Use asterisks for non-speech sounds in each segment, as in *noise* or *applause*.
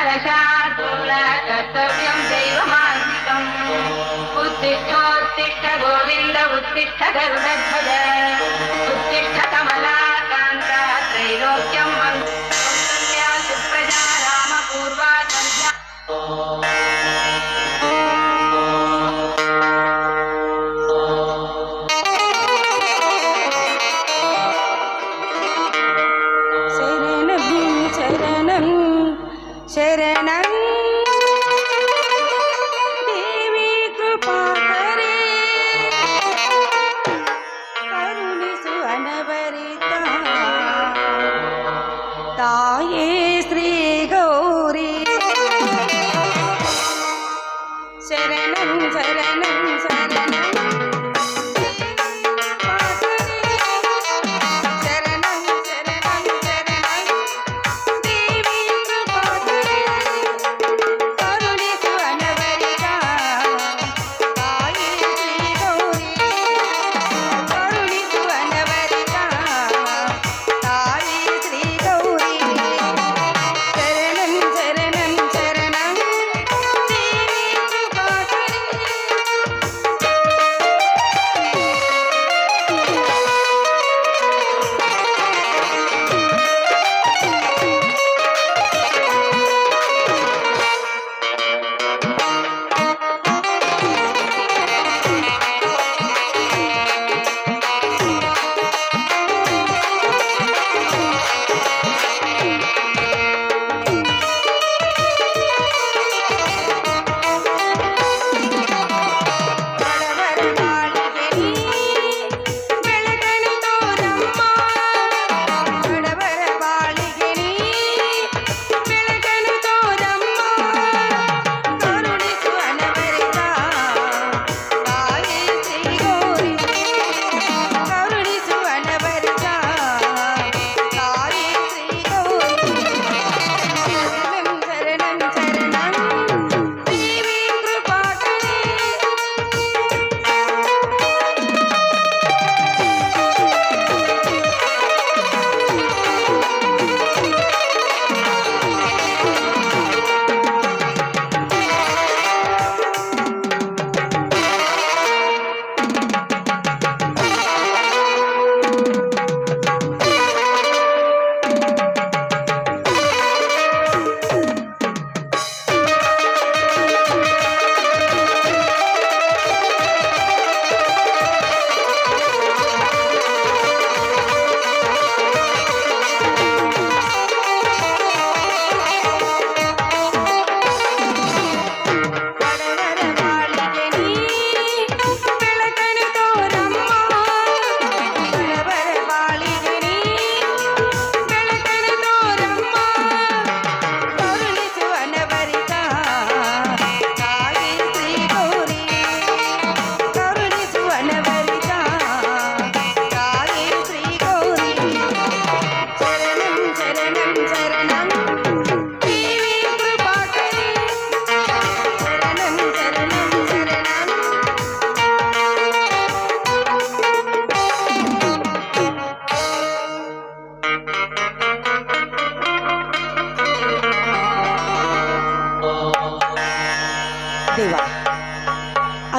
నరశార్దూల కర్తవ్యం దైవమాంతికం ఉత్తిష్టోత్తిష్ట గోవింద ఉత్తిష్ట గరుణ ఉత్తిష్ట శరణం శరణం శరణం.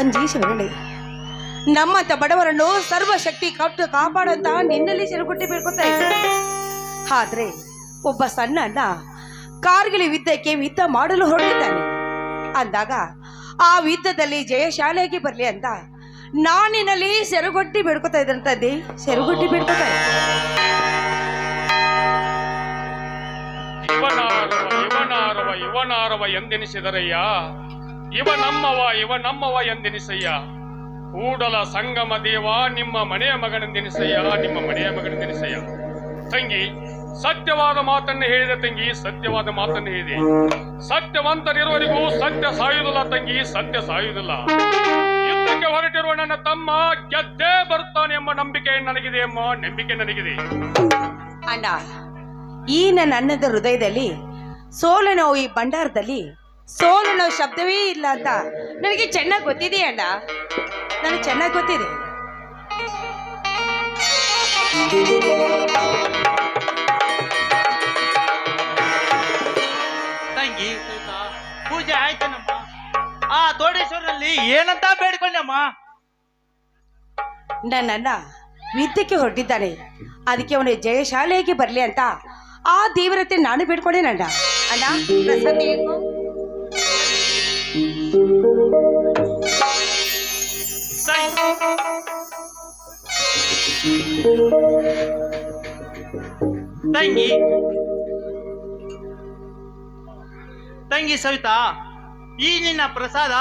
ಅಂಜಿ ಶಿವರಳೆ ನಮ್ಮಂತ ಬಡವರನ್ನು ಸರ್ವಶಕ್ತಿ ಕಟ್ಟು ಕಾಪಾಡಂತ ನಿನ್ನಲ್ಲಿ ಸಿರುಗುಟ್ಟಿ ಇದ್ದೆ ಆದ್ರೆ ಒಬ್ಬ ಸಣ್ಣ ಅಣ್ಣ ಕಾರ್ಗಿಲಿ ಯುದ್ಧಕ್ಕೆ ಯುದ್ಧ ಮಾಡಲು ಹೊರಟಿದ್ದಾನೆ. ಅಂದಾಗ ಆ ಯುದ್ಧದಲ್ಲಿ ಶಾಲೆಗೆ ಬರಲಿ ಅಂತ ನಾನಿನಲ್ಲಿ ಸೆರಗೊಟ್ಟಿ ಬೇಡ್ಕೊತಾ ಇದ್ದಂತದ್ದೇ ಸೆರುಗೊಟ್ಟಿ ಯುವನಾರವ ಯುವನಾರವ ಇವನಾರವ ಎಂದೆನಿಸಿದರಯ್ಯ? ಇವ ನಮ್ಮವ ಇವ ನಮ್ಮವ ಎಂದೆನಿಸಯ್ಯ. ಕೂಡಲ ಸಂಗಮ ದೇವ, ನಿಮ್ಮ ಮನೆಯ ಮಗನೆಂದೆನಿಸಯ್ಯ ನಿಮ್ಮ ಮನೆಯ ಮಗನೆಂದೆನಿಸಯ್ಯ. ತಂಗಿ, ಸತ್ಯವಾದ ಮಾತನ್ನು ಹೇಳಿದ ತಂಗಿ, ಸತ್ಯವಾದ ಮಾತನ್ನು ಹೇಳಿದೆ. ಸತ್ಯವಂತರಿರುವವರಿಗೂ ಸತ್ಯ ಸಾಯುವುದಿಲ್ಲ ತಂಗಿ, ಸತ್ಯ ಸಾಯುವುದಿಲ್ಲ. ಯುದ್ಧಕ್ಕೆ ಹೊರಟಿರುವ ನನ್ನ ತಮ್ಮ ಗೆದ್ದೇ ಬರ್ತಾನೆ ಎಂಬ ನಂಬಿಕೆ ನನಗಿದೆ ಎಂಬ ನಂಬಿಕೆ ನನಗಿದೆ. ಅಣ್ಣ ಈ ನನ್ನ ಅನ್ನದ ಹೃದಯದಲ್ಲಿ ಸೋಲನೋ ಈ ಭಂಡಾರದಲ್ಲಿ ಸೋಲು ಅನ್ನೋ ಶಬ್ದವೇ ಇಲ್ಲ ಅಂತ. ನನಗೆ ಚೆನ್ನಾಗಿ ಗೊತ್ತಿದೆ ಅಣ್ಣ. ನನಗೆ ಚೆನ್ನಾಗಿ ಗೊತ್ತಿದೆ. ತಂಗಿ ಪೂಜೆ ಆಯ್ತನಮ್ಮ. ಆ ದೋಡೇಶ್ವರಲ್ಲಿ ಏನಂತ ಬೇಡ್ಕೊಂಡಮ್ಮ? ನನ್ನ ವಿದ್ಯಕ್ಕೆ ಹೊರಟಿದ್ದಾನೆ. ಅದಕ್ಕೆ ಅವನು ಜಯಶಾಲೆಗೆ ಬರಲಿ ಅಂತ ಆ ದೇವರತೆ ನಾನು ಬೇಡ್ಕೊಂಡೆ ನಂಡ ಅಣ್ಣ ಪ್ರಸಾದ ತಂಗಿ. ತಂಗಿ ಸವಿತಾ, ಈ ನಿನ್ನ ಪ್ರಸಾದ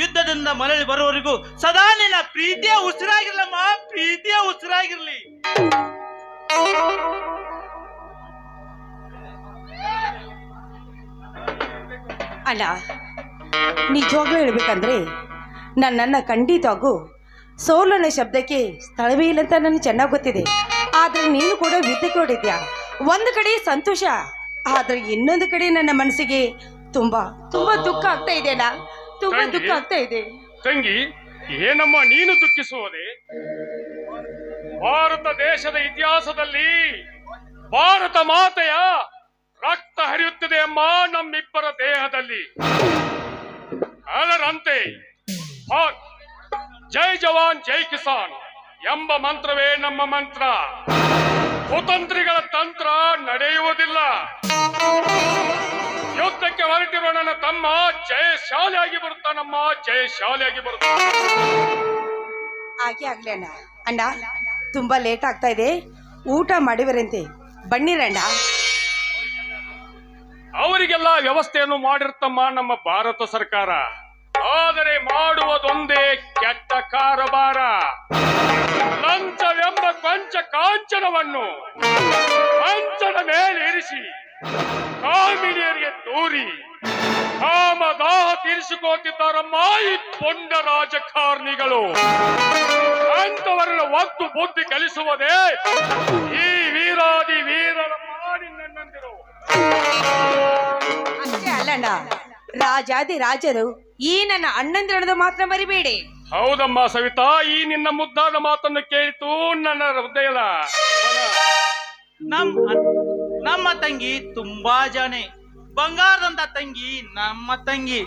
ಯುದ್ಧದಿಂದ ಮರಳಿ ಬರುವವರೆಗೂ ಸದಾ ನಿನ್ನ ಪ್ರೀತಿಯ ಉಸಿರಾಗಿರ್ಲಮ್ಮ, ಪ್ರೀತಿಯ ಉಸಿರಾಗಿರ್ಲಿ. ಅಲ್ಲ ನಿಜವಾಗ್ಲೂ ಹೇಳ್ಬೇಕಂದ್ರೆ ನನ್ನನ್ನು ಖಂಡಿತವಾಗೂ ಸೋಲನ ಶಬ್ದಕ್ಕೆ ಸ್ಥಳವೇ ಇಲ್ಲ ಅಂತ ನನಗೆ ಚೆನ್ನಾಗಿ ಗೊತ್ತಿದೆ. ಆದರೆ ನೀನು ಕೂಡ ವಿದ್ಯೆ ಕೊಡಿದ್ಯಾ ಒಂದು ಕಡೆ ಸಂತೋಷ ಆದರೆ ಇನ್ನೊಂದು ಕಡೆ ನನ್ನ ಮನಸ್ಸಿಗೆ ತುಂಬಾ ತುಂಬಾ ದುಃಖ ಆಗ್ತಾ ಇದೆ ಅಣ್ಣ ತುಂಬಾ ದುಃಖ ಆಗ್ತಾ ಇದೆ. ತಂಗಿ ಏನಮ್ಮ ನೀನು ದುಃಖಿಸುವುದೇ? ಭಾರತ ದೇಶದ ಇತಿಹಾಸದಲ್ಲಿ ಭಾರತ ಮಾತೆಯ ರಕ್ತ ಹರಿಯುತ್ತಿದೆ ಅಮ್ಮ ನಮ್ಮಿಬ್ಬರ ದೇಹದಲ್ಲಿ. ಅದರಂತೆ ಜೈ ಜವಾನ್, ಜೈ ಕಿಸಾನ್ ಎಂಬ ಮಂತ್ರವೇ ನಮ್ಮ ಮಂತ್ರ. ಕುತಂತ್ರಿಗಳ ತಂತ್ರ ನಡೆಯುವುದಿಲ್ಲ. ಯುದ್ಧಕ್ಕೆ ಹೊರಟಿರುವ ನನ್ನ ತಮ್ಮ ಜಯಶಾಲಿಯಾಗಿ ಬರುತ್ತಾನಮ್ಮ ಜಯಶಾಲಿಯಾಗಿ ಶಾಲೆಯಾಗಿ ಹಾಗೆ ಆಗ್ಲಿ ಅಣ್ಣ. ಅಣ್ಣ, ತುಂಬಾ ಲೇಟ್ ಆಗ್ತಾ ಇದೆ. ಊಟ ಮಾಡಿವರಂತೆ. ಬನ್ನಿರಣ್ಣ. ಅವರಿಗೆಲ್ಲ ವ್ಯವಸ್ಥೆಯನ್ನು ಮಾಡಿರ್ತಮ್ಮ ನಮ್ಮ ಭಾರತ ಸರ್ಕಾರ. ಆದರೆ ಮಾಡುವುದೊಂದೇ ಕೆಟ್ಟ ಕಾರಬಾರ ಲಂಚವೆಂಬ ಕೊಂಚ ಕಾಂಚನವನ್ನು ಕಂಚನ ಮೇಲೆ ಇರಿಸಿ, ಕಾಮಿನಿಯರಿಗೆ ತೋರಿ, ಕಾಮದಾಹ ತೀರಿಸಿಕೊಳ್ತಿದ್ದಾರಮ್ಮ ಈ ಪೊಂಡ ರಾಜಕಾರಣಿಗಳು. ಅಂತವರನ್ನ ಒತ್ತು ಬುದ್ಧಿ ಕಲಿಸುವುದೇ ಈ ವೀರಾದಿ ವೀರರ ಮಾಡಿ ನನ್ನಂದಿರು ಅಲ್ಲಣ್ಣ ರಾಜಾದಿ ರಾಜರು ಈ ನನ್ನ ಅಣ್ಣಂದಿರದು ಮಾತ್ರ ಮರಿಬೇಡಿ. ಹೌದಮ್ಮ ಸವಿತಾ ಈ ನಿನ್ನ ಮುದ್ದಾದ ಮಾತನ್ನು ಕೇಳಿತು ನನ್ನ ಹೃದಯದ ನಮ್ಮ ನಮ್ಮ ತಂಗಿ ತುಂಬಾ ಜಾಣೆ. ಬಂಗಾರದಂತ ತಂಗಿ ನಮ್ಮ ತಂಗಿ.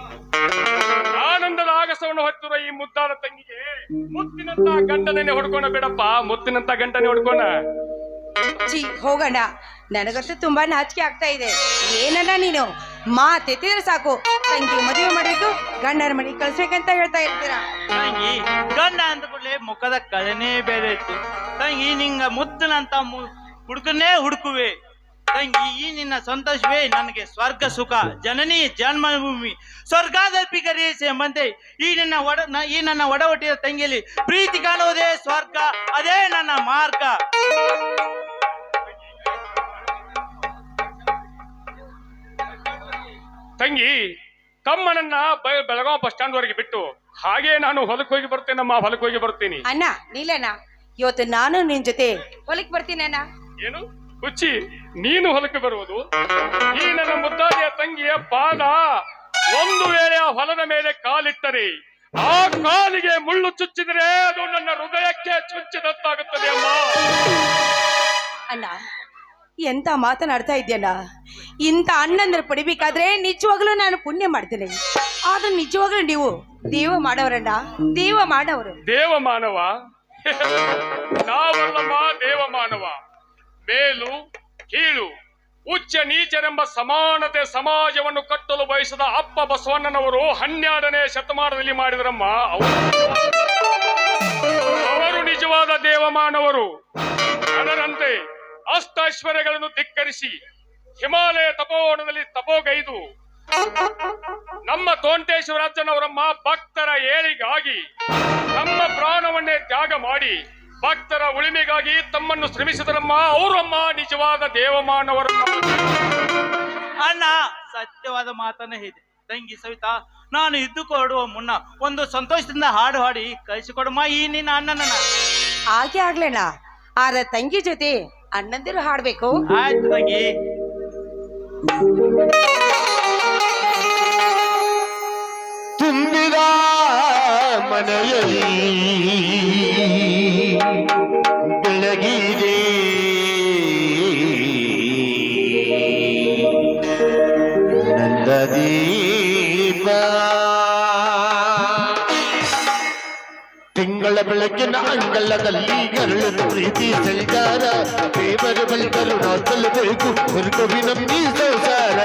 ಆನಂದದ ಆಗಸವನ್ನು ಹೊತ್ತಿರುವ ಈ ಮುದ್ದಾದ ತಂಗಿಗೆ ಮುತ್ತಿನಂತ ಗಂಟನೆ ಹೊಡ್ಕೋಣ ಬಿಡಪ್ಪ ಮುತ್ತಿನಂತ ಗಂಟನೆ ಹೊಡ್ಕೋಣ ಚಿ ಹೋಗಣ್ಣ. ನನಗಂತೂ ತುಂಬಾ ನಾಚಿಕೆ ಆಗ್ತಾ ಇದೆ. ಏನಣ್ಣ ನೀನು? ಮಾತೆ ತೀರ ಸಾಕು. ತಂಗಿ ಮದುವೆ ಮಾಡಿದ್ದು ಗಂಡನ ಮನೆಗೆ ಕಳ್ಸ್ಬೇಕಂತ ಹೇಳ್ತಾ ಇರ್ತೀರಾ? ತಂಗಿ, ಗಂಡ ಅಂದ ಕೂಡಲೇ ಮುಖದ ಕಳೆನೇ ಬೇರೆ ತಂಗಿ, ನಿಂಗ ಮುದ್ದನಂತ ಹುಡುಕನ್ನೇ ಹುಡುಕುವೆ. ತಂಗಿ ಈ ನಿನ್ನ ಸಂತೋಷವೇ ನನಗೆ ಸ್ವರ್ಗ ಸುಖ ಜನನಿ ಜನ್ಮಭೂಮಿ. ಸ್ವರ್ಗಾದಲ್ಪಿಗರಿ ಎಂಬಂತೆ ಈ ನನ್ನ ಒಡ ನ- ಈ ನನ್ನ ಒಡವಟ್ಟಿದ ತಂಗಿಯಲ್ಲಿ ಪ್ರೀತಿ ಕಾಣುವುದೇ ಸ್ವರ್ಗ ಅದೇ ನನ್ನ ಮಾರ್ಗ. ತಂಗಿ ತಮ್ಮನನ್ನ ಬೆಳಗಾವ್ ಬಸ್ ಸ್ಟ್ಯಾಂಡ್ ವರೆಗೆ ಬಿಟ್ಟು ಹಾಗೆ ನಾನು ಹೊಲಕ್ ಹೋಗಿ ಬರ್ತೇನೆ ಅಮ್ಮ ಹೊಲಕ್ ಹೋಗಿ ಬರ್ತೀನಿ. ಅಣ್ಣ ನೀಲೇನಾ ಇವತ್ತು ನಾನು ನಿನ್ ಜೊತೆ ಹೊಲಕ್ ಬರ್ತೀನಿ ಅಣ್ಣ. ಏನು? ಹುಚ್ಚಿ ನೀನು ಹೊಲಕ್ಕೆ ಬರುವುದು? ಈ ನನ್ನ ಮುದ್ದಾದಿಯ ತಂಗಿಯ ಪಾದ ಒಂದು ವೇಳೆ ಆ ಹೊಲದ ಮೇಲೆ ಕಾಲಿಟ್ಟರೆ ಆ ಕಾಲಿಗೆ ಮುಳ್ಳು ಚುಚ್ಚಿದರೆ ಅದು ನನ್ನ ಹೃದಯಕ್ಕೆ ಚುಚ್ಚಿದಂತಾಗುತ್ತದೆ ಅಮ್ಮ. ಅಣ್ಣ ಎಂತ ಮಾತನಾಡ್ತಾ ಇದೆಯಲ್ಲ ಇಂಥ ಅಣ್ಣಂದ್ರೆ ಪಡಿಬೇಕಾದ್ರೆ ನಿಜವಾಗ್ಲೂ ನಾನು ಪುಣ್ಯ ಮಾಡ್ತೇನೆ. ಆದ್ರೆ ನಿಜವಾಗ್ಲೂ ನೀವು ದೇವ ಮಾಡವರಣ್ಣ ದೇವ ಮಾಡವರು ದೇವ ಮಾನವ? *laughs* ನಾವಲ್ಲಮ್ಮ ದೇವ ಮಾನವ. ಮೇಲು ಕೀಳು. ಉಚ್ಚ ನೀಚರೆಂಬ ಸಮಾನತೆ ಸಮಾಜವನ್ನು ಕಟ್ಟಲು ಬಯಸಿದ ಅಪ್ಪ ಬಸವಣ್ಣನವರು ಹನ್ನೆರಡನೇ ಶತಮಾನದಲ್ಲಿ ಮಾಡಿದರಮ್ಮ. ಅವರು ನಿಜವಾದ ದೇವಮಾನವರು. ಅದರಂತೆ ಅಷ್ಟೈಶ್ವರ್ಯಗಳನ್ನು ಧಿಕ್ಕರಿಸಿ ಹಿಮಾಲಯ ತಪೋವನದಲ್ಲಿ ತಪೋಗೈದು. ನಮ್ಮ ತೋಂಟೇಶ್ವರಾಜನವರಮ್ಮ ಭಕ್ತರ ಏಳಿಗಾಗಿ ನಮ್ಮ ಪ್ರಾಣವನ್ನೇ ತ್ಯಾಗ ಮಾಡಿ ಭಕ್ತರ ಉಳಿಮೆಗಾಗಿ ತಮ್ಮನ್ನು ಶ್ರಮಿಸಿದರಮ್ಮ ಅವರಮ್ಮ ನಿಜವಾದ ದೇವಮಾನವರಮ್ಮ ಅಣ್ಣ ಸತ್ಯವಾದ ಮಾತನ್ನ ಇದೆ ತಂಗಿ ಸವಿತಾ ನಾನು ಇದ್ದು ಕೊಡುವ ಮುನ್ನ ಒಂದು ಸಂತೋಷದಿಂದ ಹಾಡು ಹಾಡಿ ಕಳಿಸಿಕೊಡಮ್ಮ ಈ ನಿನ್ನ ಅಣ್ಣನ ಹಾಗೆ ಆಗ್ಲಣ್ಣ ಆದ್ರೆ ತಂಗಿ ಜೊತೆ ಅಣ್ಣಂದಿರು ಹಾಡ್ಬೇಕು. ಆಯ್ತು ತಂಗಿ. ತುಂಬಿದ ಮನೆಯಲ್ಲಿ ಬೆಳಗಿದೆ ನಂದ ತಿಂಗಳ ಬೆಳಕಿನ ಅಂಗಳದಲ್ಲಿ ಕರಳನ್ನು ಪ್ರೀತಿ ಸಂಚಾರ ದೇವರ ಬಳಿ ನಾ ಸಲ್ಲಬೇಕು ಹೊರಕವಿ ನಂಬಿ ಸಂಸಾರ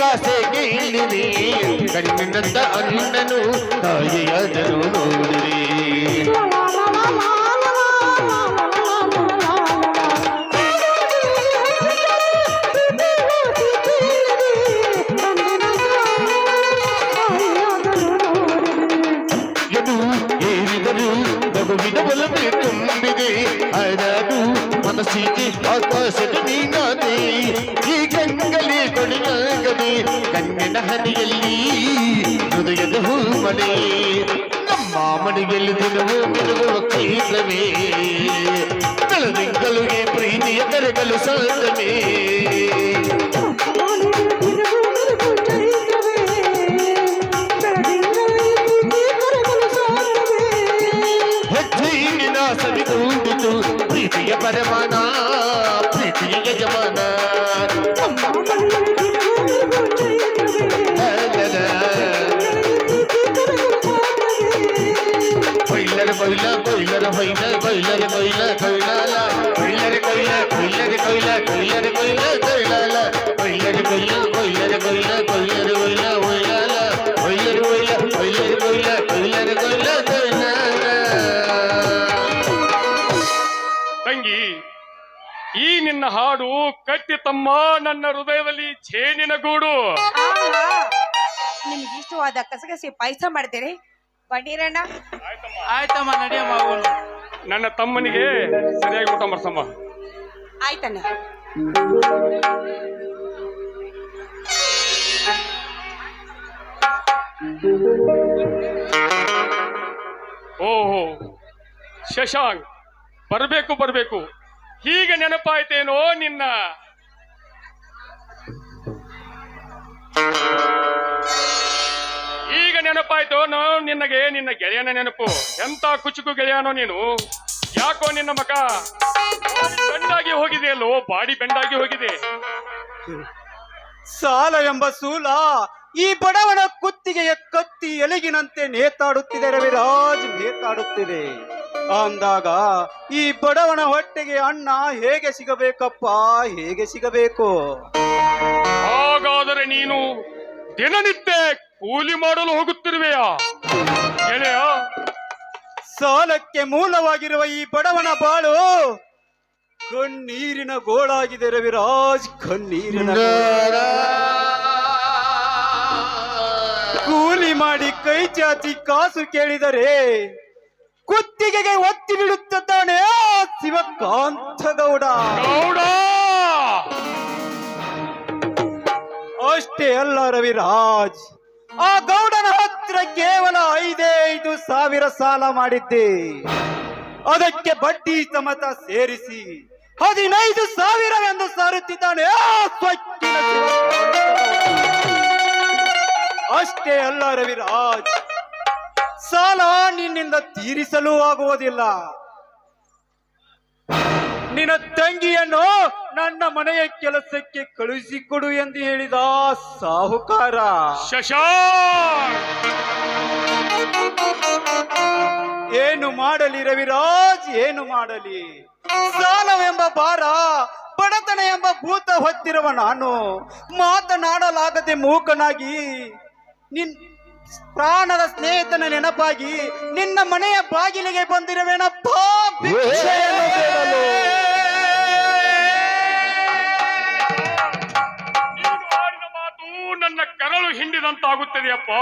ಭಾಷೆಗೆ ಇಲ್ಲಿದೆ ಕಣ್ಣಿನಂದ ಅನ್ನನು ನೋಡಿರಿ. ಕಣ್ಣಿನ ಹನಿಯಲ್ಲಿ ಹೃದಯದ ಹೂಮನೆ ನಮ್ಮ ಮನೆಯಲ್ಲಿ ದಿನವೂ ಮಿನುಗುವ ಕೈತವೇ ಬೆಳದಿಂಗಲುಗೆ ಪ್ರೀತಿಯ ಕರೆಗಲು ಸಾಧವೇ ಕೊಯ್ಲರ ಹೊಯ್ಲ ಕೊಯ್ಲರ ಕೊಯ್ಲ ಕೊಯ್ಲಾಲ ಕೊಯ್ಲರ ಕೊಯ್ಲ ಕೊಯ್ಲರ ಕೊಯ್ಲ ಕೊಯ್ಲರ ಕೊಯ್ಲ ಕೊಯ್ಲಾಲ ಕೊಯ್ಲರ ಕೊಯ್ಲ ಕೊಯ್ಲರ ಕೊಯ್ಲ ಕೊಯ್ಲರ ಕೊಯ್ಲ ಒಯ್ಲಾಲ ಕೊಯ್ಲರ ಕೊಯ್ಲ ಕೊಯ್ಲರ ಕೊಯ್ಲ ಕೊಯ್ಲರ ಕೊಯ್ಲ ಕೊಯ್ಲಾಲ ತಂಗಿ ಈ ನಿನ್ನ ಹಾಡು ಕಟ್ಟಿ ತಮ್ಮ ನನ್ನ ಹೃದಯದಲ್ಲಿ ಛೇನಿನ ಗೂಡು. ನಿಮ್ಗೆ ಇಷ್ಟವಾದ ಕಸಗಸಿ ಪಾಯಸ ಮಾಡ್ತೀರಿ? ಬಡೀರಣ್ಣ ಆಯ್ತಮ್ಮ ನಡಿಯಮ್ಮ ಅವನು ನನ್ನ ತಮ್ಮನಿಗೆ ಸರಿಯಾಗಿ ಊಟ ಮಾಡ್ಸಮ್ಮ. ಆಯ್ತಣ್ಣ. ಓಹೋ ಶಶಾಂಕ್ ಬರಬೇಕು ಬರಬೇಕು. ಹೀಗೆ ನೆನಪಾಯ್ತೇನೋ ನಿನ್ನ. ನೆನಪಾಯ್ತು ನಾನು ನಿನ್ನಗೆ ನಿನ್ನ ಗೆಳೆಯನ ನೆನಪು. ಎಂತ ಕುಚುಕು ಗೆಳೆಯನೋ ನೀನು? ಯಾಕೋ ನಿನ್ನ ಮಕ ಬೆಂಡಾಗಿ ಹೋಗಿದೆ ಅಲ್ಲೋ ಬಾಡಿ ಬೆಂಡಾಗಿ ಹೋಗಿದೆ. ಸಾಲ ಎಂಬ ಸೂಲ ಈ ಬಡವನ ಕುತ್ತಿಗೆಯ ಕತ್ತಿ ಎಲಗಿನಂತೆ ನೇತಾಡುತ್ತಿದೆ ರವಿರಾಜ್ ನೇತಾಡುತ್ತಿದೆ. ಅಂದಾಗ ಈ ಬಡವನ ಹೊಟ್ಟೆಗೆ ಅಣ್ಣ ಹೇಗೆ ಸಿಗಬೇಕಪ್ಪ ಹೇಗೆ ಸಿಗಬೇಕು? ಹಾಗಾದರೆ ನೀನು ದಿನನಿತ್ಯ ಕೂಲಿ ಮಾಡಲು ಹೋಗುತ್ತಿರುವೆಯಾ? ಗೆಳೆಯ ಸಾಲಕ್ಕೆ ಮೂಲವಾಗಿರುವ ಈ ಬಡವನ ಬಾಳು ಕಣ್ಣೀರಿನ ಗೋಳಾಗಿದೆ ರವಿರಾಜ್ ಕಣ್ಣೀರಿನ ಗೋಳ. ಕೂಲಿ ಮಾಡಿ ಕೈ ಚಾಚಿ ಕಾಸು ಕೇಳಿದರೆ ಕುತ್ತಿಗೆಗೆ ಒತ್ತಿ ಬಿಡುತ್ತಾನೆ ಆ ಶಿವಕಾಂತ ಗೌಡ. ಗೌಡ! ಅಷ್ಟೇ ಅಲ್ಲ ರವಿರಾಜ್. ಆ ಗೌಡನ ಹತ್ರ ಕೇವಲ ಐದೇ ಐದು ಸಾವಿರ ಸಾಲ ಮಾಡಿದ್ದೆ. ಅದಕ್ಕೆ ಬಡ್ಡಿ ಸಮತ ಸೇರಿಸಿ ಹದಿನೈದು ಎಂದು ಸಾರುತ್ತಿದ್ದಾನೆ. ಅಷ್ಟೇ ಅಲ್ಲ ರವಿರಾಜ್, ಸಾಲ ನಿನ್ನಿಂದ ತೀರಿಸಲು ಆಗುವುದಿಲ್ಲ. ನಿನ್ನ ತಂಗಿಯನ್ನು ನನ್ನ ಮನೆಯ ಕೆಲಸಕ್ಕೆ ಕಳುಹಿಸಿಕೊಡು ಎಂದು ಹೇಳಿದ ಸಾಹುಕಾರ. ಶಶಾ ಏನು ಮಾಡಲಿ ರವಿರಾಜ್ ಏನು ಮಾಡಲಿ? ಸಾಲವೆಂಬ ಭಾರ ಬಡತನ ಎಂಬ ಭೂತ ಹೊತ್ತಿರುವ ನಾನು. ಮಾತನಾಡಲಾಗದೆ ಮೂಕನಾಗಿ ನಿನ್ ಪ್ರಾಣದ ಸ್ನೇಹಿತನ ನೆನಪಾಗಿ ನಿನ್ನ ಮನೆಯ ಬಾಗಿಲಿಗೆ ಬಂದಿರುವೆನಪ್ಪ ಭಿಕ್ಷೆಯನ್ನು ಬೇಡಲು. ನನ್ನ ಕರಳು ಹಿಂಡಿದಂತಾಗುತ್ತದೆಯಪ್ಪ?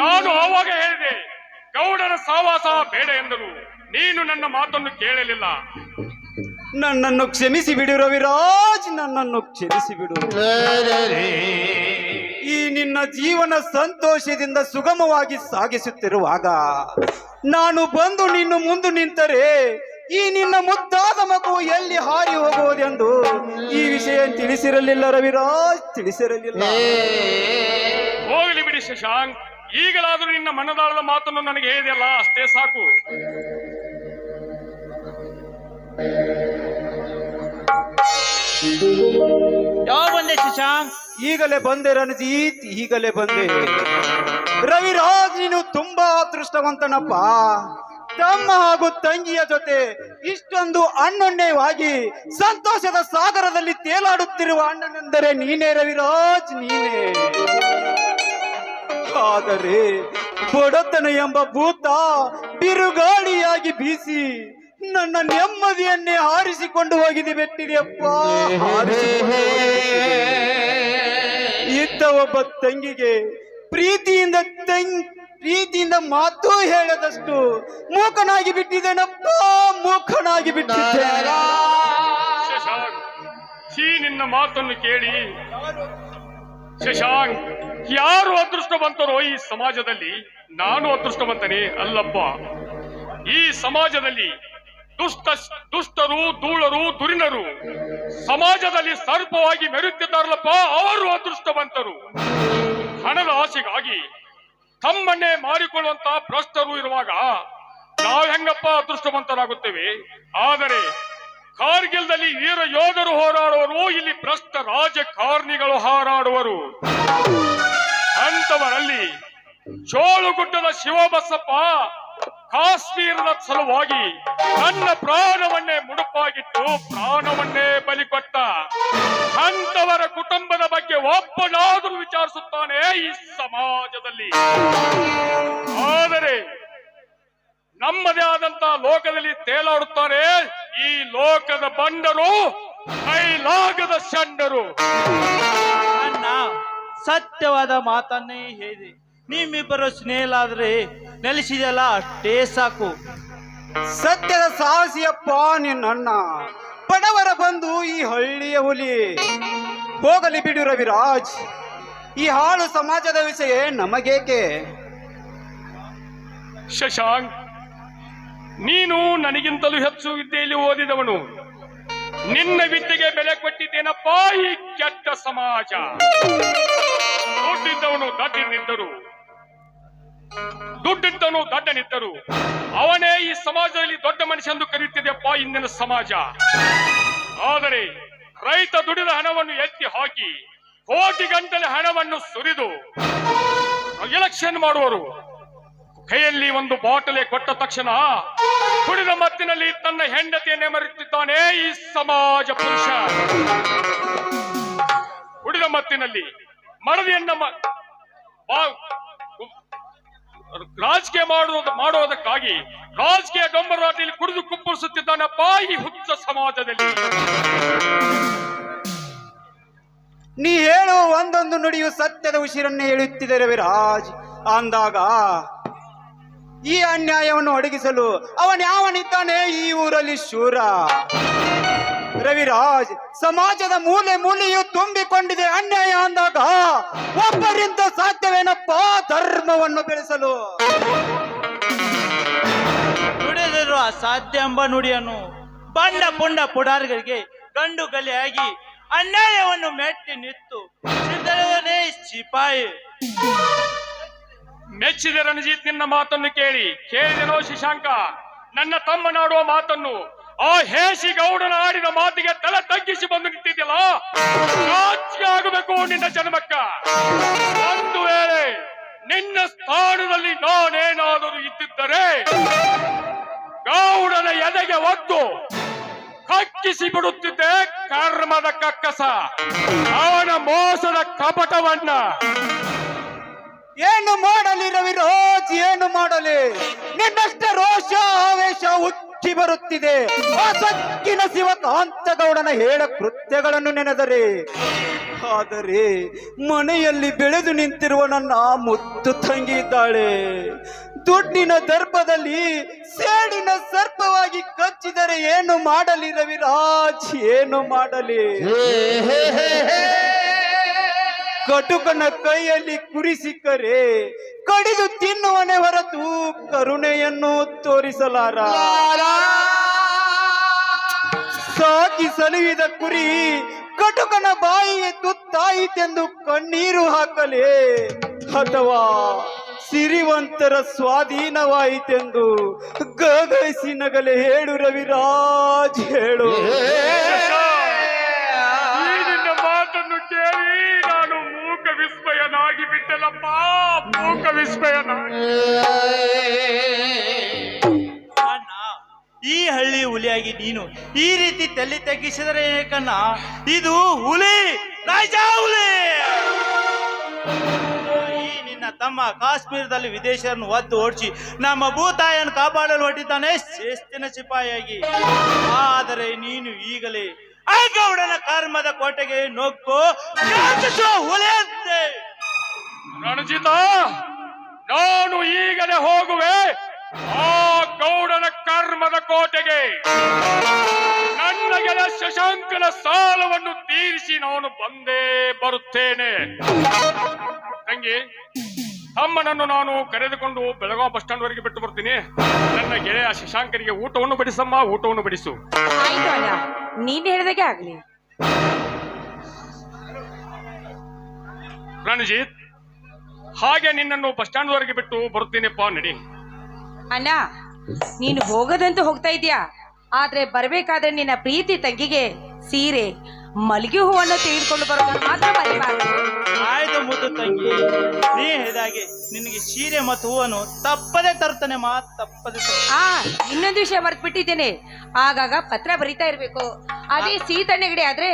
ನಾನು ಆವಾಗ ಹೇಳಿದೆ, ಗೌಡರ ಸಾವಾಸ ಬೇಡ ಎಂದರು ನೀನು ನನ್ನ ಮಾತನ್ನು ಕೇಳಲಿಲ್ಲ. ನನ್ನನ್ನು ಕ್ಷಮಿಸಿ ಬಿಡು ರವಿರಾಜ್, ನನ್ನನ್ನು ಕ್ಷಮಿಸಿ ಬಿಡು. ಈ ನಿನ್ನ ಜೀವನ ಸಂತೋಷದಿಂದ ಸುಗಮವಾಗಿ ಸಾಗಿಸುತ್ತಿರುವಾಗ, ನಾನು ಬಂದು ನಿನ್ನ ಮುಂದೆ ನಿಂತರೆ ಈ ನಿನ್ನ ಮುದ್ದಾದ ಮಗು ಎಲ್ಲಿ ಹಾರಿ ಹೋಗುವುದೆಂದು ಈ ವಿಷಯ ತಿಳಿಸಿರಲಿಲ್ಲ ರವಿರಾಜ್. ತಿಳಿಸಿರಲಿಲ್ಲ. ಹೋಗಲಿ ಬಿಡಿ ಶಶಾಂಕ್. ಈಗಲಾದರೂ ನಿನ್ನ ಮನದಾಳದ ಮಾತನ್ನು ನನಗೆ ಹೇಳಿದೆಯಲ್ಲ ಅಷ್ಟೇ ಸಾಕು. ಯಾವ ಬಂದೆ ಶಶಾಂಕ್? ಈಗಲೇ ಬಂದೆ ರಣಜೀತ್ ಈಗಲೇ ಬಂದೆ. ರವಿರಾಜ್ ನೀನು ತುಂಬಾ ಅದೃಷ್ಟವಂತನಪ್ಪ. ತಮ್ಮ ಹಾಗೂ ತಂಗಿಯ ಜೊತೆ ಇಷ್ಟೊಂದು ಅಣ್ಣೊಣ್ಣೆವಾಗಿ ಸಂತೋಷದ ಸಾಗರದಲ್ಲಿ ತೇಲಾಡುತ್ತಿರುವ ಅಣ್ಣನೆಂದರೆ ನೀನೇ ರವಿರಾಜ್, ನೀನೇ. ಆದರೆ ಬಡತನ ಎಂಬ ಭೂತ ಬಿರುಗಾಳಿಯಾಗಿ ಬೀಸಿ ನನ್ನ ನೆಮ್ಮದಿಯನ್ನೇ ಹಾರಿಸಿಕೊಂಡು ಹೋಗಿದೆ ಬೆಟ್ಟಿದೆಯಪ್ಪ ಇದ್ದ ಒಬ್ಬ ತಂಗಿಗೆ ಪ್ರೀತಿಯಿಂದ ತಂಗ್ ಪ್ರೀತಿಯಿಂದ ಮಾತು ಹೇಳದಷ್ಟು ಮೂಕನಾಗಿ ಬಿಟ್ಟಿದ್ದೇನಪ್ಪ? ಮೂಕನಾಗಿ ಬಿಟ್ಟಿದ್ದೆ. ಶಶಾಂಕ್ ಈ ನಿನ್ನ ಮಾತನ್ನು ಕೇಳಿ. ಶಶಾಂಕ್, ಯಾರು ಅದೃಷ್ಟವಂತರೋ ಈ ಸಮಾಜದಲ್ಲಿ? ನಾನು ಅದೃಷ್ಟವಂತನೆ ಅಲ್ಲಪ್ಪ. ಈ ಸಮಾಜದಲ್ಲಿ ದುಷ್ಟ, ದುಷ್ಟರು, ಧೂಳರು ದುರಿನರು ಸಮಾಜದಲ್ಲಿ ಸರ್ಪವಾಗಿ ಮೆರೆಯುತ್ತಿದ್ದಾರಲ್ಲಪ್ಪ, ಅವರು ಅದೃಷ್ಟವಂತರು. ಹಣದ ಆಸೆಗಾಗಿ ತಮ್ಮನ್ನೇ ಮಾರಿಕೊಳ್ಳುವಂತ ಭ್ರಷ್ಟರು ಇರುವಾಗ ನಾವು ಹೆಂಗಪ್ಪ ಅದೃಷ್ಟವಂತರಾಗುತ್ತೇವೆ? ಆದರೆ ಕಾರ್ಗಿಲ್ದಲ್ಲಿ ವೀರ ಯೋಧರು ಹೋರಾಡುವರು ಇಲ್ಲಿ ಭ್ರಷ್ಟ ರಾಜಕಾರಣಿಗಳು ಹಾರಾಡುವರು. ಅಂತವರಲ್ಲಿ ಚೋಳುಗುಡ್ಡದ ಶಿವಬಸಪ್ಪ ಕಾಶ್ಮೀರದ ಸಲುವಾಗಿ ತನ್ನ ಪ್ರಾಣವನ್ನೇ ಮುಡುಪಾಗಿಟ್ಟು ಪ್ರಾಣವನ್ನೇ ಬಲಿ ಕೊಟ್ಟ ಅಂತವರ ಕುಟುಂಬದ ಬಗ್ಗೆ ಒಬ್ಬನಾದರೂ ವಿಚಾರಿಸುತ್ತಾನೆ ಈ ಸಮಾಜದಲ್ಲಿ. ಆದರೆ ನಮ್ಮದೇ ಆದಂತಹ ಲೋಕದಲ್ಲಿ ತೇಲಾಡುತ್ತಾರೆ ಈ ಲೋಕದ ಬಂಡರು ಕೈಲಾಗದ ಷಂಡರು ಅಣ್ಣ, ಸತ್ಯವಾದ ಮಾತನ್ನೇ ಹೇಳಿದೆ ನಿಮ್ಮಿಬ್ಬರು ಸ್ನೇಹಲಾದ್ರೆ ನೆಲೆಸಿದೆಲ್ಲ ಅಷ್ಟೇ ಸಾಕು. ಸತ್ಯದ ಸಾಹಸಿಯಪ್ಪ ನಿನ್ನಣ್ಣ ಬಡವರ ಬಂದು ಈ ಹಳ್ಳಿಯ ಹುಲಿ. ಹೋಗಲಿ ಬಿಡು ರವಿರಾಜ್. ಈ ಹಾಳು ಸಮಾಜದ ವಿಷಯ ನಮಗೇಕೆ? ಶಶಾಂಕ್ ನೀನು ನನಗಿಂತಲೂ ಹೆಚ್ಚು ವಿದ್ಯೆಯಲ್ಲಿ ಓದಿದವನು. ನಿನ್ನ ವಿದ್ಯೆಗೆ ಬೆಲೆ ಕೊಟ್ಟಿದ್ದೇನಪ್ಪ ಈ ಕೆಟ್ಟ ಸಮಾಜ? ದುಡ್ಡಿದ್ದವನು ದಡ್ಡನಿದ್ದರು ದುಡ್ಡಿದ್ದವನು ದಡ್ಡನಿದ್ದರು ಅವನೇ ಈ ಸಮಾಜದಲ್ಲಿ ದೊಡ್ಡ ಮನುಷ್ಯ ಎಂದು ಕರೆಯುತ್ತಿದೆಯಪ್ಪ ಇಂದಿನ ಸಮಾಜ. ಆದರೆ ರೈತ ದುಡಿದ ಹಣವನ್ನು ಎತ್ತಿ ಹಾಕಿ ಕೋಟಿ ಗಂಟಲೆ ಹಣವನ್ನು ಸುರಿದು ಎಲೆಕ್ಷನ್ ಮಾಡುವರು. ಕೈಯಲ್ಲಿ ಒಂದು ಬಾಟಲೆ ಕೊಟ್ಟ ತಕ್ಷಣ ಕುಡಿದ ಮತ್ತಿನಲ್ಲಿ ತನ್ನ ಹೆಂಡತಿಯನ್ನೇ ಮರೆತಿದ್ದಾನೆ ಈ ಸಮಾಜ ಪುರುಷ. ಕುಡಿದ ಮತ್ತಿನಲ್ಲಿ ಮರದಿಯನ್ನ ರಾಜಕೀಯ ಮಾಡುವುದು ಮಾಡುವುದಕ್ಕಾಗಿ ರಾಜಕೀಯ ಗಂಬರಾಟಿಯಲ್ಲಿ ಕುಡಿದು ಕುಪ್ಪಳಿಸುತ್ತಿದ್ದಾನಪ್ಪ ಈ ಹುಚ್ಚ ಸಮಾಜದಲ್ಲಿ. ನೀ ಹೇಳುವ ಒಂದೊಂದು ನುಡಿಯು ಸತ್ಯದ ಉಸಿರನ್ನೇ ಹೇಳುತ್ತಿದೆ ವಿರಾಜ್. ಅಂದಾಗ ಈ ಅನ್ಯಾಯವನ್ನು ಅಡಗಿಸಲು ಅವನ್ಯಾವನಿದ್ದಾನೆ ಈ ಊರಲ್ಲಿ ಶೂರ? ರವಿರಾಜ್ ಸಮಾಜದ ಮೂಲೆ ಮೂಲೆಯು ತುಂಬಿಕೊಂಡಿದೆ ಅನ್ಯಾಯ ಅಂದಾಗ ಒಬ್ಬರಿಂದ ಸಾಧ್ಯವೇನಪ್ಪ ಧರ್ಮವನ್ನು ಬೆಳೆಸಲು? ನುಡಿದಿರುವ ಅಸಾಧ್ಯ ಎಂಬ ನುಡಿಯನ್ನು ಬಂಡ ಪುಂಡ ಪುಡಾರಿಗಳಿಗೆ ಗಂಡು ಗಲಿಯಾಗಿ ಅನ್ಯಾಯವನ್ನು ಮೆಟ್ಟಿ ನಿಂತು ಸಿಪಾಯಿ. ಮೆಚ್ಚಿದ ರಣಜಿತ್ ನಿನ್ನ ಮಾತನ್ನು ಕೇಳಿ. ಕೇಳಿದನೋ ಶಶಾಂಕ. ನನ್ನ ತಮ್ಮನಾಡುವ ಮಾತನ್ನು ಆ ಹೇಸಿ ಗೌಡನ ಆಡಿದ ಮಾತಿಗೆ ತಲೆ ತಗ್ಗಿಸಿ ಬಂದು ನಿಂತಿದ್ಯಲ್ಲ? ರಾಜ್ಯ ಆಗಬೇಕು ನಿನ್ನ ಜನ್ಮಕ್ಕ. ಒಂದು ವೇಳೆ ನಿನ್ನ ಸ್ಥಾನದಲ್ಲಿ ನಾನೇನಾದರೂ ಇದ್ದಿದ್ದರೆ ಗೌಡನ ಎದೆಗೆ ಒದ್ದು ಕಕ್ಕಿಸಿ ಬಿಡುತ್ತಿದ್ದೆ ಕರ್ಮದ ಕಕ್ಕಸ, ಅವನ ಮೋಸದ ಕಪಟವನ್ನ. ಏನು ಮಾಡಲಿ ರವಿರಾಜ್, ಏನು ಮಾಡಲಿ? ನಿನ್ನಷ್ಟ ರೋಷ, ಆವೇಶ ಉಚ್ಚಿ ಬರುತ್ತಿದೆ. ಆ ಸಕ್ಕಿನ ಶಿವಕಾಂತಗೌಡನ ಹೇಳ ಕೃತ್ಯಗಳನ್ನು ನೆನೆದರೆ. ಆದರೆ ಮನೆಯಲ್ಲಿ ಬೆಳೆದು ನಿಂತಿರುವ ನನ್ನ ಮುತ್ತು ತಂಗಿದ್ದಾಳೆ ದುಡ್ಡಿನ ದರ್ಪದಲ್ಲಿ ಸೇಡಿನ ಸರ್ಪವಾಗಿ ಕಚ್ಚಿದರೆ ಏನು ಮಾಡಲಿ ರವಿರಾಜ್? ಏನು ಮಾಡಲಿ? ಕಟುಕನ ಕೈಯಲ್ಲಿ ಕುರಿ ಸಿಕ್ಕರೆ ಕಡಿದು ತಿನ್ನುವನೆ ಹೊರತು ಕರುಣೆಯನ್ನು ತೋರಿಸಲಾರ. ಸಾಕಿ ಸಲುವಿದ ಕುರಿ ಕಟುಕನ ಬಾಯಿಗೆ ತುತ್ತಾಯಿತೆಂದು ಕಣ್ಣೀರು ಹಾಕಲೇ ಅಥವಾ ಸಿರಿವಂತರ ಸ್ವಾಧೀನವಾಯಿತೆಂದು ಗಗಸಿ ನಗಲೆ ಹೇಳು ರವಿರಾಜ್ ಹೇಳು. ಬಿಟ್ಟೆನಪ್ಪ ಮೂಕ ಈ ಹಳ್ಳಿ ಹುಲಿಯಾಗಿ ನೀನು ಈ ರೀತಿ ತಲೆ ತಗ್ಗಿಸಿದರೆ ಏಕಣ್ಣ ಇದು ಹುಲಿ ರಾಜ ಹುಲಿ ನಿನ್ನ ತಮ್ಮ ಕಾಶ್ಮೀರದಲ್ಲಿ ವಿದೇಶರನ್ನು ಒದ್ದು ಓಡಿಸಿ ನಮ್ಮ ಭೂತಾಯನ್ನು ಕಾಪಾಡಲು ಹೊಟ್ಟಿದ್ದಾನೆ ಶಿಸ್ತಿನ ಸಿಪಾಯಿಯಾಗಿ ಆದರೆ ನೀನು ಈಗಲೇ ಆ ಗೌಡನ ಕರ್ಮದ ಕೋಟೆಗೆ ನುಗ್ಗು ಹುಲಿಯಂತೆ ರಣಜಿತ ನಾನು ಈಗಲೇ ಹೋಗುವೆ. ಆ ಗೌಡನ ಕರ್ಮದ ಕೋಟೆಗೆ ನನ್ನ ಗೆಳೆಯ ಶಶಾಂಕನ ಸಾಲವನ್ನು ತೀರಿಸಿ ನಾನು ಬಂದೇ ಬರುತ್ತೇನೆ. ತಂಗಿ ತಮ್ಮನನ್ನು ನಾನು ಕರೆದುಕೊಂಡು ಬೆಳಗಾವ್ ಬಸ್ ಸ್ಟ್ಯಾಂಡ್ ವರೆಗೆ ಬಿಟ್ಟು ಬರ್ತೀನಿ. ನನ್ನ ಗೆಳೆಯ ಶಶಾಂಕರಿಗೆ ಊಟವನ್ನು ಬಡಿಸಮ್ಮ ಊಟವನ್ನು ಬಡಿಸು. ನೀನ್ ಹೇಳಿದಾಗೆ ಆಗ್ಲಿ. ರಣಜಿತ್ ಹಾಗೆ ನಿನ್ನನ್ನು ಬಸ್ ಸ್ಟ್ಯಾಂಡ್ ವರೆಗೆ ಬಿಟ್ಟು ಬರುತ್ತೇನೆಪ್ಪ ನಡಿ. ಅಣ್ಣ ನೀನು ಹೋಗದಂತೂ ಹೋಗ್ತಾ ಇದೀಯಾ ಆದ್ರೆ ಬರಬೇಕಾದ್ರೆ ನಿನ್ನ ಪ್ರೀತಿ ತಂಗಿಗೆ ಸೀರೆ ಮಲ್ಲಿಗೆ ಹೂವನ್ನು ತೆಗೆದುಕೊಂಡು ಬರೋದನ್ನು ಮಾತ್ರ ಮರಿಬಾರ್ದು ಆಯ್ತು ಮುದ್ದು ತಂಗಿ. ನೀ ಹೇಳಿದಾಗೆ ನಿನಗೆ ಸೀರೆ ಮತ್ತು ಹೂವನ್ನು ತಪ್ಪದೆ ತರುತ್ತಾನೆ ಮಾ ತಪ್ಪದೆ ಹಾ ಆ ಇನ್ನೊಂದು ವಿಷಯ ಮರ್ತು ಬಿಟ್ಟಿದ್ದೇನೆ ಆಗಾಗ ಪತ್ರ ಬರಿತಾ ಇರ್ಬೇಕು. ಅದೇ ನೆಗಡಿ ಆದ್ರೆ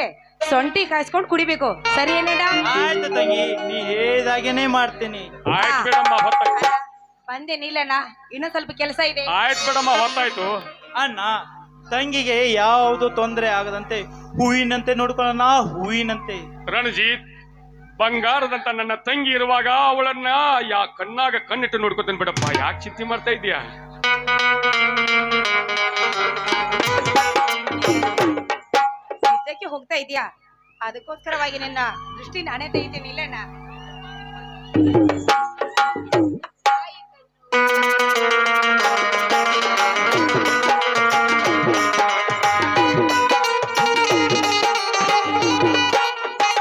ಸೊಂಟಿ ಕಾಯಿಸ್ಕೊಂಡು ಕುಡಿಬೇಕು. ಸರಿ ಏನೇನ ಆಯ್ತು ತಂಗಿ ನೀ ಹೇಳಿದಾಗೇನೆ ಮಾಡ್ತೀನಿ. ಆಯ್ತು ಬಿಡಮ್ಮ ಹೊತ್ತಾಯ್ತು. ಬಂದೆ ನಿಲ್ಲಣ್ಣ ಇನ್ನೊಂದ್ ಸ್ವಲ್ಪ ಕೆಲಸ ಇದೆ. ಆಯ್ತು ಬಿಡಮ್ಮ ಹೊತ್ತಾಯ್ತು. ಅಣ್ಣ ತಂಗಿಗೆ ಯಾವುದು ತೊಂದರೆ ಆಗದಂತೆ ಹೂವಿನಂತೆ ನೋಡ್ಕೊಳ್ಳೋಣ ಹೂವಿನಂತೆ. ರಣಜಿತ್ ಬಂಗಾರದಂತ ನನ್ನ ತಂಗಿ ಇರುವಾಗ ಅವಳನ್ನ ಯಾ ಕಣ್ಣಾಗ ಕಣ್ಣಿಟ್ಟು ನೋಡ್ಕೊತೇನೆ ಬಿಡಪ್ಪ. ಯಾಕೆ ಚಿಂತೆ ಮಾಡ್ತಾ ಇದೀಯಾ ಹೋಗ್ತಾ ಇದೀಯಾ? ಅದಕ್ಕೋಸ್ಕರವಾಗಿ ನಿನ್ನ ದೃಷ್ಟಿ ನಾನೇ ತೆಗಿತೀನಿ ಇಲ್ಲಣ್ಣ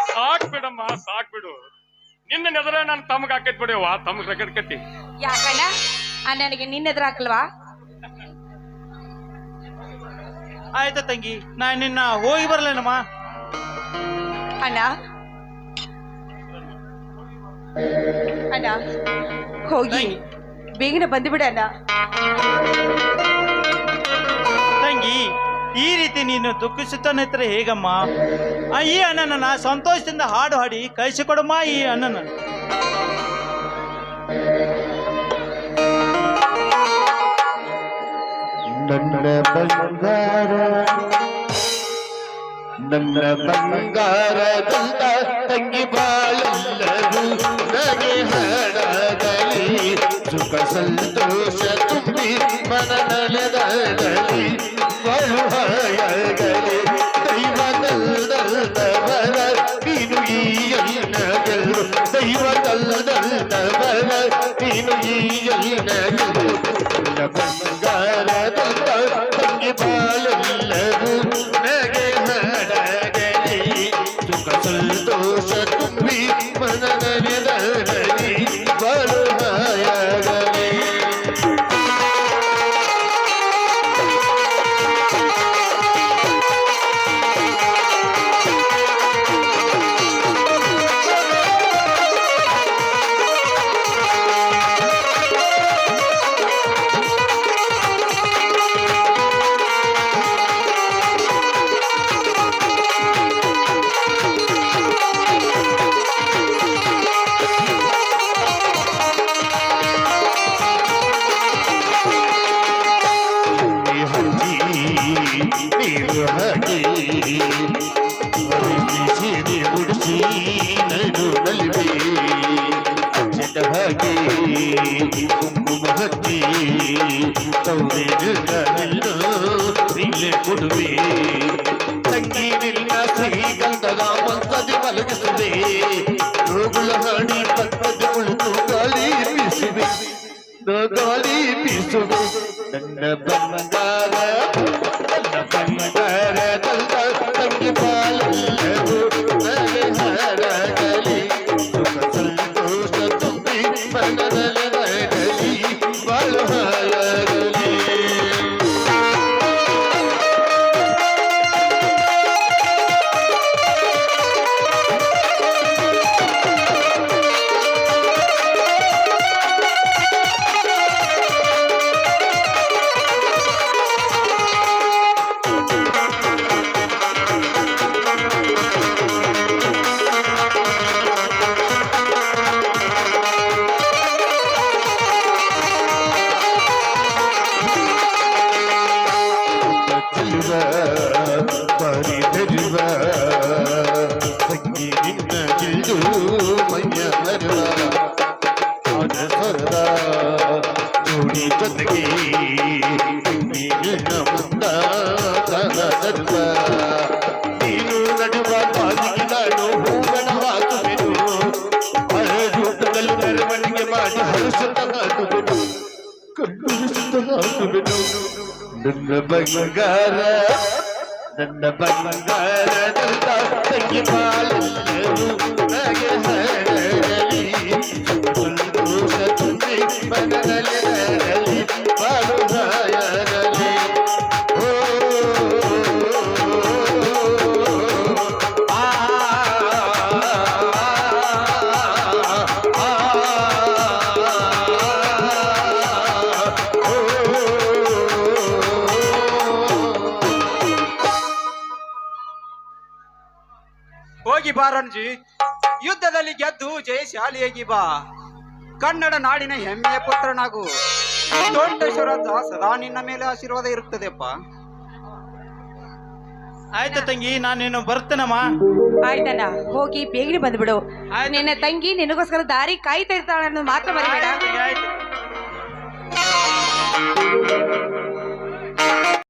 ಸಾಕ್ ಬಿಡಮ್ಮ ಸಾಕ್ ಬಿಡು. ನಿನ್ನ ನೆದರ ನಾನು ತಮ್ಗೆ ಹಾಕೈತ್ ಬಿಡವ್ವ ತಮ್ಗೆ ರಗಡ್ ಕಟ್ಟಿ. ಯಾಕಣ್ಣ? ಆ, ನನಗೆ ನಿನ್ನ ಎದುರು ಹಾಕಲ್ವಾ ಆಯ್ತು ತಂಗಿ ನಾ ನಿನ್ನ ಹೋಗಿ ಬರ್ಲೇನಮ್ಮ? ಅಣ್ಣ. ಅಣ್ಣ ಹೋಗಿ. ಬೇಗನೆ ಬಂದುಬಿಡ ಅಣ್ಣ. ತಂಗಿ ಈ ರೀತಿ ನೀನು ದುಃಖಿಸುತ್ತಾನಿದ್ರೆ ಹೇಗಮ್ಮ? ಆ, ಈ ಅಣ್ಣನನ್ನ ಸಂತೋಷದಿಂದ ಹಾಡು ಹಾಡಿ ಕಳಿಸಿಕೊಡಮ್ಮ ಈ ಅಣ್ಣನ ನನ್ನ ಬಂಗಾರ ನನ್ನ ಬಂಗಾರದಂತ ತಂಗಿ ಬಾಳೆಲ್ಲರೂ ನಗೆ ಹಾಡಾಗಲಿ ಸುಖ ಸಂತೋಷ থাকবে ತಂಗಿ ಕನ್ನಡ ನಾಡಿನ ಹೆಮ್ಮೆಯ ಪುತ್ರನಾಗು. ದೊಡ್ಡೇಶ್ವರ ಸದಾ ನಿನ್ನ ಮೇಲೆ ಆಶೀರ್ವಾದ ಇರುತ್ತದೆಪ್ಪ. ಆಯ್ತು ತಂಗಿ ನಾನು ನೀನು ಬರ್ತೇನಮ್ಮ? ಆಯ್ತಣ್ಣ ಹೋಗಿ ಬೇಗನೆ ಬಂದ್ಬಿಡು. ಆಯ್ತು. ನಿನ್ನ ತಂಗಿ. ನಿನಗೋಸ್ಕರ ದಾರಿ ಕಾಯ್ತಾ ಇರ್ತಾಳೆ ಅನ್ನೋದು ಮಾತ್ರ ಮರಿಬೇಡ. ಆಯ್ತು ಆಯ್ತು.